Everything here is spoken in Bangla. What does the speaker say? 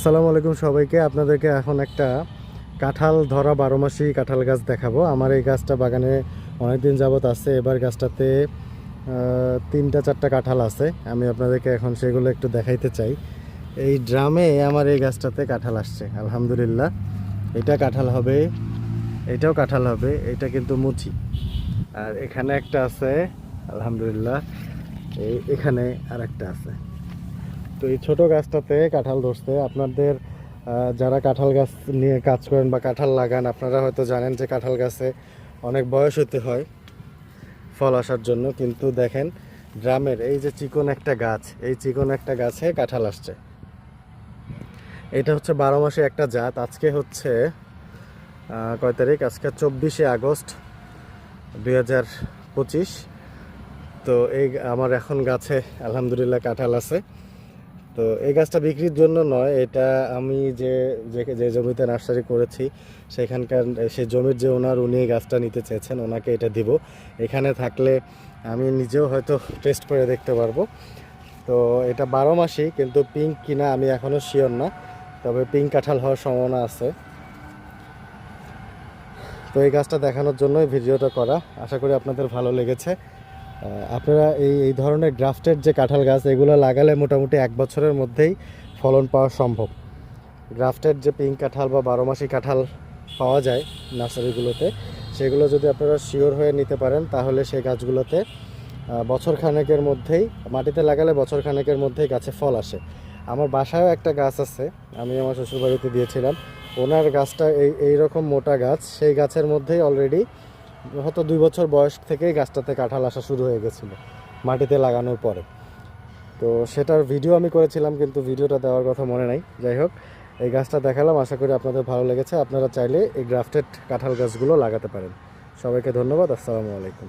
আসসালামু আলাইকুম সবাইকে। আপনাদেরকে এখন একটা কাঁঠাল ধরা বারো মাসি কাঁঠাল গাছ দেখাবো। আমার এই গাছটা বাগানে অনেকদিন যাবত আছে। এবার গাছটাতে তিনটা চারটা কাঁঠাল আছে। আমি আপনাদেরকে এখন সেগুলো একটু দেখাইতে চাই। এই ড্রামে আমার এই গাছটাতে কাঁঠাল আসছে, আলহামদুলিল্লাহ। এটা কাঁঠাল হবে, এটাও কাঁঠাল হবে, এটা কিন্তু মুচি। আর এখানে একটা আছে, আলহামদুলিল্লাহ। এই এখানে আর একটা আছে। তো এই ছোট গাছটাতে কাঁঠাল ধরছে। আপনাদের যারা কাঁঠাল গাছ নিয়ে কাজ করেন বা কাঁঠাল লাগান, আপনারা হয়তো জানেন যে কাঁঠাল গাছে অনেক বয়স হতে হয় ফল আসার জন্য। কিন্তু দেখেন, গ্রামের এই যে চিকন একটা গাছ, এই চিকন একটা গাছে কাঁঠাল আসছে। এটা হচ্ছে বারো মাসে একটা জাত। আজকে হচ্ছে কয় তারিখ? আজকে চব্বিশে আগস্ট দুই হাজার পঁচিশ। তো এই আমার এখন গাছে আলহামদুলিল্লাহ কাঁঠাল আছে। তো এই গাছটা বিক্রির জন্য নয়, এটা আমি যে যে জমিতে নার্সারি করেছি, সেখানকার সেই জমির যে ওনার উনি গাছটা নিতে চেয়েছেন, ওনাকে এটা দিব। এখানে থাকলে আমি নিজেও হয়তো টেস্ট করে দেখতে পারব। তো এটা বারো মাসই, কিন্তু পিঙ্ক কিনা আমি এখনও শিওর না, তবে পিঙ্ক কাঁঠাল হওয়ার সম্ভাবনা আছে। তো এই গাছটা দেখানোর জন্যই ভিডিওটা করা, আশা করি আপনাদের ভালো লেগেছে। আপনারা এই এই ধরনের গ্রাফটেড যে কাঁঠাল গাছ, এগুলো লাগালে মোটামুটি এক বছরের মধ্যেই ফলন পাওয়া সম্ভব। গ্রাফটেড যে পিঙ্ক কাঁঠাল বা বারো মাসি কাঁঠাল পাওয়া যায় নার্সারিগুলোতে, সেগুলো যদি আপনারা শিওর হয়ে নিতে পারেন, তাহলে সেই গাছগুলোতে বছর খানেকের মধ্যেই, মাটিতে লাগালে বছর খানেকের মধ্যেই গাছে ফল আসে। আমার বাসায়ও একটা গাছ আছে, আমি আমার শ্বশুরবাড়িতে দিয়েছিলাম। ওনার গাছটা এই এই রকম মোটা গাছ, সেই গাছের মধ্যেই অলরেডি হয়তো দুই বছর বয়স থেকেই গাছটাতে কাঁঠাল আসা শুরু হয়ে গেছিল, মাটিতে লাগানোর পরে। তো সেটার ভিডিও আমি করেছিলাম, কিন্তু ভিডিওটা দেওয়ার কথা মনে নাই। যাই হোক, এই গাছটা দেখালাম, আশা করি আপনাদের ভালো লেগেছে। আপনারা চাইলে এই গ্রাফটেড কাঁঠাল গাছগুলো লাগাতে পারেন। সবাইকে ধন্যবাদ, আসসালামু আলাইকুম।